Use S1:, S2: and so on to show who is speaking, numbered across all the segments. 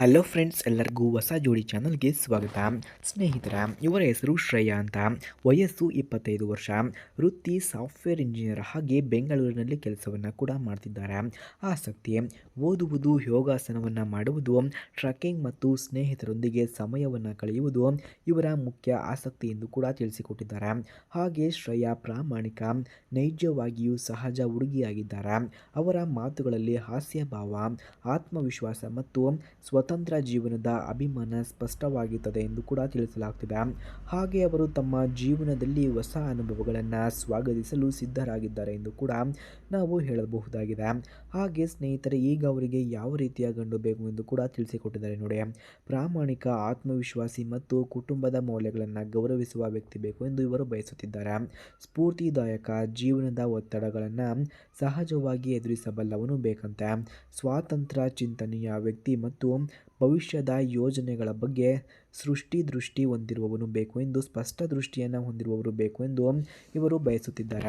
S1: Hello friends ಎಲ್ಲರಿಗೂ ಹೊಸ ಜೋಡಿ ಚಾನಲ್ಗೆ ಸ್ವಾಗತ. ಸ್ನೇಹಿತರ, ಇವರ ಹೆಸರು ಶ್ರೇಯಾ ಅಂತ. ವಯಸ್ಸು ಇಪ್ಪತ್ತೈದು ವರ್ಷ. ವೃತ್ತಿ ಸಾಫ್ಟ್ವೇರ್ ಇಂಜಿನಿಯರ್ ಹಾಗೆ ಬೆಂಗಳೂರಿನಲ್ಲಿ ಕೆಲಸವನ್ನು ಕೂಡ ಮಾಡ್ತಿದ್ದಾರೆ. ಆಸಕ್ತಿ, ಓದುವುದು, ಯೋಗಾಸನವನ್ನು ಮಾಡುವುದು ಟ್ರಕ್ಕಿಂಗ್ ಮತ್ತು ಸ್ನೇಹಿತರೊಂದಿಗೆ ಸಮಯವನ್ನು ಕಳೆಯುವುದು ಇವರ ಮುಖ್ಯ ಆಸಕ್ತಿ ಎಂದು ಕೂಡ ತಿಳಿಸಿಕೊಟ್ಟಿದ್ದಾರೆ. ಹಾಗೆ ಶ್ರೇಯಾ ಪ್ರಾಮಾಣಿಕ, ನೈಜವಾಗಿಯೂ ಸಹಜ ಹುಡುಗಿಯಾಗಿದ್ದಾರೆ. ಅವರ ಮಾತುಗಳಲ್ಲಿ ಹಾಸ್ಯ ಭಾವ ಆತ್ಮವಿಶ್ವಾಸ ಮತ್ತು ಸ್ವತಂತ್ರ ಜೀವನದ ಅಭಿಮಾನ ಸ್ಪಷ್ಟವಾಗುತ್ತದೆ ಎಂದು ಕೂಡ ತಿಳಿಸಲಾಗ್ತಿದೆ. ಹಾಗೆ ಅವರು ತಮ್ಮ ಜೀವನದಲ್ಲಿ ಹೊಸ ಅನುಭವಗಳನ್ನು ಸ್ವಾಗತಿಸಲು ಸಿದ್ಧರಾಗಿದ್ದಾರೆ ಎಂದು ಕೂಡ ನಾವು ಹೇಳಬಹುದಾಗಿದೆ. ಹಾಗೆ ಸ್ನೇಹಿತರೆ, ಈಗ ಅವರಿಗೆ ಯಾವ ರೀತಿಯ ಗಂಡು ಬೇಕು ಎಂದು ಕೂಡ ತಿಳಿಸಿಕೊಟ್ಟಿದ್ದಾರೆ ನೋಡಿ. ಪ್ರಾಮಾಣಿಕ ಆತ್ಮವಿಶ್ವಾಸಿ ಮತ್ತು ಕುಟುಂಬದ ಮೌಲ್ಯಗಳನ್ನು ಗೌರವಿಸುವ ವ್ಯಕ್ತಿ ಬೇಕು ಎಂದು ಇವರು ಬಯಸುತ್ತಿದ್ದಾರೆ. ಸ್ಫೂರ್ತಿದಾಯಕ ಜೀವನದ ಒತ್ತಡಗಳನ್ನು ಸಹಜವಾಗಿ ಎದುರಿಸಬಲ್ಲವನು ಬೇಕಂತೆ. ಸ್ವಾತಂತ್ರ್ಯ ಚಿಂತನೆಯ ವ್ಯಕ್ತಿ ಮತ್ತು ಭವಿಷ್ಯದ ಯೋಜನೆಗಳ ಬಗ್ಗೆ ಸೃಷ್ಟಿ ದೃಷ್ಟಿ ಹೊಂದಿರುವವನು ಬೇಕು ಎಂದು, ಸ್ಪಷ್ಟ ದೃಷ್ಟಿಯನ್ನು ಹೊಂದಿರುವವರು ಬೇಕು ಎಂದು ಇವರು ಬಯಸುತ್ತಿದ್ದಾರೆ.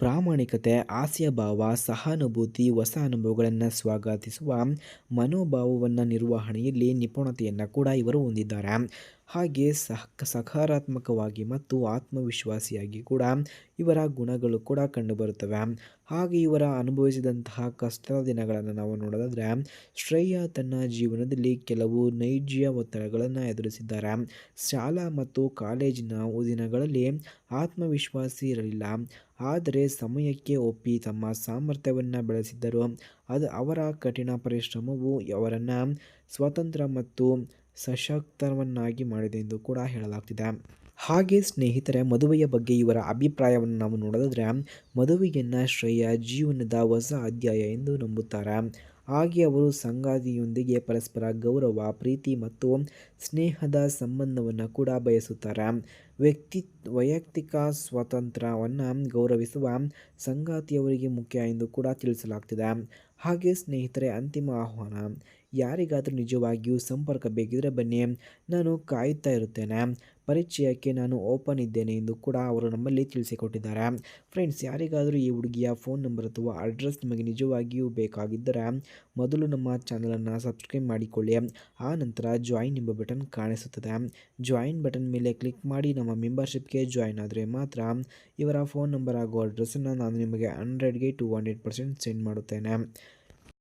S1: ಪ್ರಾಮಾಣಿಕತೆ ಹಾಸ್ಯಭಾವ ಸಹಾನುಭೂತಿ ಹೊಸ ಅನುಭವಗಳನ್ನು ಸ್ವಾಗತಿಸುವ ಮನೋಭಾವವನ್ನು ನಿರ್ವಹಣೆಯಲ್ಲಿ ನಿಪುಣತೆಯನ್ನು ಕೂಡ ಇವರು ಹೊಂದಿದ್ದಾರೆ. ಹಾಗೆ ಸಹ ಸಕಾರಾತ್ಮಕವಾಗಿ ಮತ್ತು ಆತ್ಮವಿಶ್ವಾಸಿಯಾಗಿ ಕೂಡ ಇವರ ಗುಣಗಳು ಕೂಡ ಕಂಡುಬರುತ್ತವೆ. ಹಾಗೆ ಇವರ ಅನುಭವಿಸಿದಂತಹ ಕಷ್ಟದ ದಿನಗಳನ್ನು ನಾವು ನೋಡೋದಾದರೆ, ಶ್ರೇಯ ತನ್ನ ಜೀವನದಲ್ಲಿ ಕೆಲವು ನೈಜ ಒತ್ತಡಗಳನ್ನು ಎದುರಿಸಿದ್ದಾರೆ. ಶಾಲಾ ಮತ್ತು ಕಾಲೇಜಿನ ದಿನಗಳಲ್ಲಿ ಆತ್ಮವಿಶ್ವಾಸಿ ಇರಲಿಲ್ಲ. ಆದರೆ ಸಮಯಕ್ಕೆ ಒಪ್ಪಿ ತಮ್ಮ ಸಾಮರ್ಥ್ಯವನ್ನು ಬೆಳೆಸಿದ್ದರು. ಅದು ಅವರ ಕಠಿಣ ಪರಿಶ್ರಮವು ಅವರನ್ನು ಸ್ವತಂತ್ರ ಮತ್ತು ಸಶಕ್ತವನ್ನಾಗಿ ಮಾಡಿದೆ ಎಂದು ಕೂಡ ಹೇಳಲಾಗ್ತಿದೆ. ಹಾಗೆ ಸ್ನೇಹಿತರೆ, ಮದುವೆಯ ಬಗ್ಗೆ ಇವರ ಅಭಿಪ್ರಾಯವನ್ನು ನಾವು ನೋಡೋದಾದರೆ ಮದುವೆಯನ್ನು ಶ್ರೇಯ ಜೀವನದ ಹೊಸ ಅಧ್ಯಾಯ ಎಂದು ನಂಬುತ್ತಾರೆ. ಹಾಗೆ ಅವರು ಸಂಗಾತಿಯೊಂದಿಗೆ ಪರಸ್ಪರ ಗೌರವ, ಪ್ರೀತಿ ಮತ್ತು ಸ್ನೇಹದ ಸಂಬಂಧವನ್ನು ಕೂಡ ಬಯಸುತ್ತಾರೆ. ವ್ಯಕ್ತಿ, ವೈಯಕ್ತಿಕ ಸ್ವಾತಂತ್ರ್ಯವನ್ನು ಗೌರವಿಸುವ ಸಂಗಾತಿಯವರಿಗೆ ಮುಖ್ಯ ಎಂದು ಕೂಡ ತಿಳಿಸಲಾಗ್ತಿದೆ. ಹಾಗೆ ಸ್ನೇಹಿತರೆ, ಅಂತಿಮ ಆಹ್ವಾನ. ಯಾರಿಗಾದರೂ ನಿಜವಾಗಿಯೂ ಸಂಪರ್ಕ ಬೇಕಿದ್ರೆ ಬನ್ನಿ. ನಾನು ಕಾಯುತ್ತಾ ಇರುತ್ತೇನೆ. ಪರಿಚಯಕ್ಕೆ ನಾನು ಓಪನ್ ಇದ್ದೇನೆ ಎಂದು ಕೂಡ ಅವರು ನಮ್ಮಲ್ಲಿ ತಿಳಿಸಿಕೊಟ್ಟಿದ್ದಾರೆ. ಫ್ರೆಂಡ್ಸ್, ಯಾರಿಗಾದರೂ ಈ ಹುಡುಗಿಯ ಫೋನ್ ನಂಬರ್ ಅಥವಾ ಅಡ್ರೆಸ್ ನಿಮಗೆ ನಿಜವಾಗಿಯೂ ಬೇಕಾಗಿದ್ದರೆ ಮೊದಲು ನಮ್ಮ ಚಾನಲನ್ನು ಸಬ್ಸ್ಕ್ರೈಬ್ ಮಾಡಿಕೊಳ್ಳಿ. ಆ ನಂತರ ಜಾಯಿನ್ ಎಂಬ ಬಟನ್ ಕಾಣಿಸುತ್ತದೆ. ಜಾಯಿನ್ ಬಟನ್ ಮೇಲೆ ಕ್ಲಿಕ್ ಮಾಡಿ ನಮ್ಮ ಮೆಂಬರ್ಶಿಪ್ಗೆ ಜಾಯಿನ್ ಆದರೆ ಮಾತ್ರ ಇವರ ಫೋನ್ ನಂಬರ್ ಹಾಗೂ ಅಡ್ರೆಸ್ಸನ್ನು ನಾನು ನಿಮಗೆ ಹಂಡ್ರೆಡ್ಗೆ ಟು ಹಂಡ್ರೆಡ್ ಪರ್ಸೆಂಟ್ ಸೆಂಡ್ ಮಾಡುತ್ತೇನೆ.